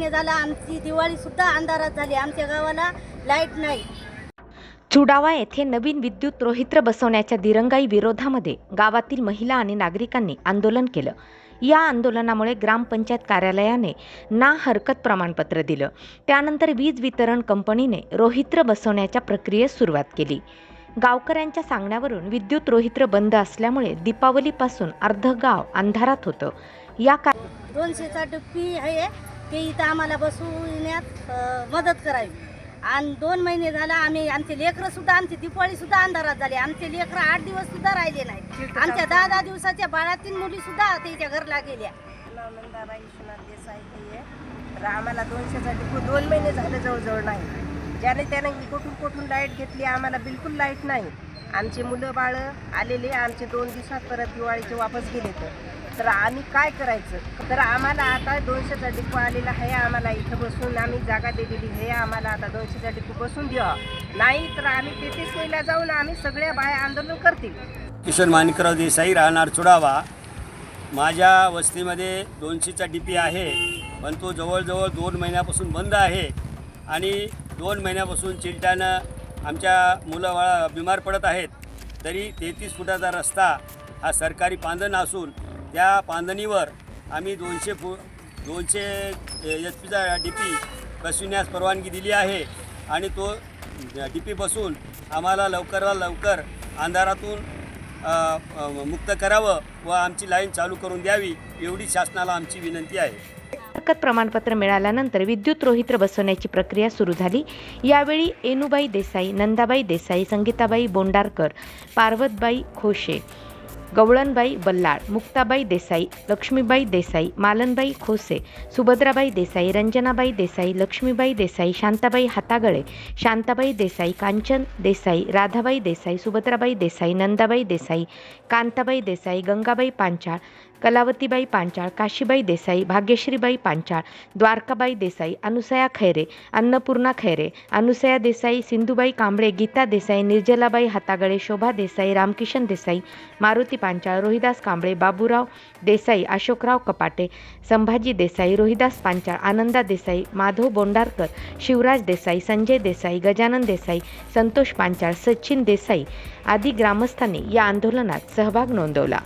महिने झाला आमची दिवाळी सुद्धा अंधारात झाली. आमच्या गावाला लाइट नाही. चुडावा येथे नवीन विद्युत रोहित्र बसवण्याच्या दिरंगाई विरोधामध्ये गावातील महिला आणि नागरिकांनी आंदोलन केलं. या आंदोलनामुळे ग्रामपंचायत कार्यालयाने ना हरकत प्रमाणपत्र दिलं. त्यानंतर वीज वितरण कंपनीने रोहित्र बसवण्याच्या प्रक्रियेस सुरुवात केली. गावकऱ्यांच्या सांगण्यावरून विद्युत रोहित्र बंद असल्यामुळे दीपावलीपासून अर्ध गाव अंधारात होतं. या का दोनशेचा डुप्पी आहे. ते इथं आम्हाला बसवण्यात मदत करावी. आणि दोन महिने झाला आम्ही आमचे लेकरं सुद्धा आमची दिवाळी सुद्धा अंधारात झाली. आमचे लेकरं आठ दिवस सुद्धा राहिले नाही. आमच्या दहा दहा दिवसाच्या बाळातीन मुली सुद्धा त्याच्या घरला गेल्या. नंदाबाई विश्वनाथ देसाई हे. आम्हाला दोनशेचा डिपो दोन महिने झाले जवळजवळ नाही. ज्याने त्याने कुठून कुठून लाइट घेतली आम्हाला बिलकुल लाइट नाही. आमचे मुलं बाळं आलेले आमचे दोन दिवसात परत दिवाळीचे वापस गेले तर. तर आम्ही काय करायचं? तर आम्हाला आता दोनशेचा डिपो आलेला आहे. आम्हाला इथं बसून आम्ही जागा दिलेली आहे. आम्हाला आता दोनशेचा डिपो बसून द्या. नाही तर आम्ही पेटीसला जाऊन आम्ही सगळ्या बाया आंदोलन करतील. किशन माणिकराव देसाई राहणार चुडावा. माझ्या वस्तीमध्ये दोनशेचा डीपी आहे पण तो जवळजवळ दोन महिन्यापासून बंद आहे आणि दोन महिन्यापासून चिलट्यानं आमच्या मुलं बाळा बिमार पडत आहेत. तरी तेहतीस फुटाचा रस्ता हा सरकारी पांधन असून त्या बांधणीवर आम्ही दोनशे फु दोनशे एच पीचा डी पी बसविण्यास परवानगी दिली आहे. आणि तो डी पी बसून आम्हाला लवकरात लवकर अंधारातून मुक्त करावं व आमची लाईन चालू करून द्यावी एवढी शासनाला आमची विनंती आहे. हरकत प्रमाणपत्र मिळाल्यानंतर विद्युत रोहित्र बसवण्याची प्रक्रिया सुरू झाली. यावेळी एनुबाई देसाई नंदाबाई देसाई संगीताबाई बोंडारकर पार्वतबाई खोशे गवळणबाई बल्लाळ मुक्ताबाई देसाई लक्ष्मीबाई देसाई मालनबाई खोसे सुभद्राबाई देसाई रंजनाबाई देसाई लक्ष्मीबाई देसाई शांताबाई हातागळे शांताबाई देसाई कांचन देसाई राधाबाई देसाई सुभद्राबाई देसाई नंदाबाई देसाई कांताबाई देसाई गंगाबाई पांचाळ कलावतीबाई पांचाळ काशीबाई देसाई भाग्यश्रीबाई पांचाळ द्वारकाबाई देसाई अनुसया खैरे अन्नपूर्णा खैरे अनुसया देसाई सिंधुबाई कांबळे गीता देसाई निर्जलाबाई हातागळे शोभा देसाई रामकिशन देसाई मारुती पांचाळ रोहिदास कांबळे बाबूराव देसाई अशोकराव कपाटे संभाजी देसाई रोहिदास पांचाळ आनंदा देसाई माधव बोंडारकर शिवराज देसाई संजय देसाई गजानन देसाई संतोष पांचाळ सचिन देसाई आदी ग्रामस्थांनी या आंदोलनात सहभाग नोंदवला.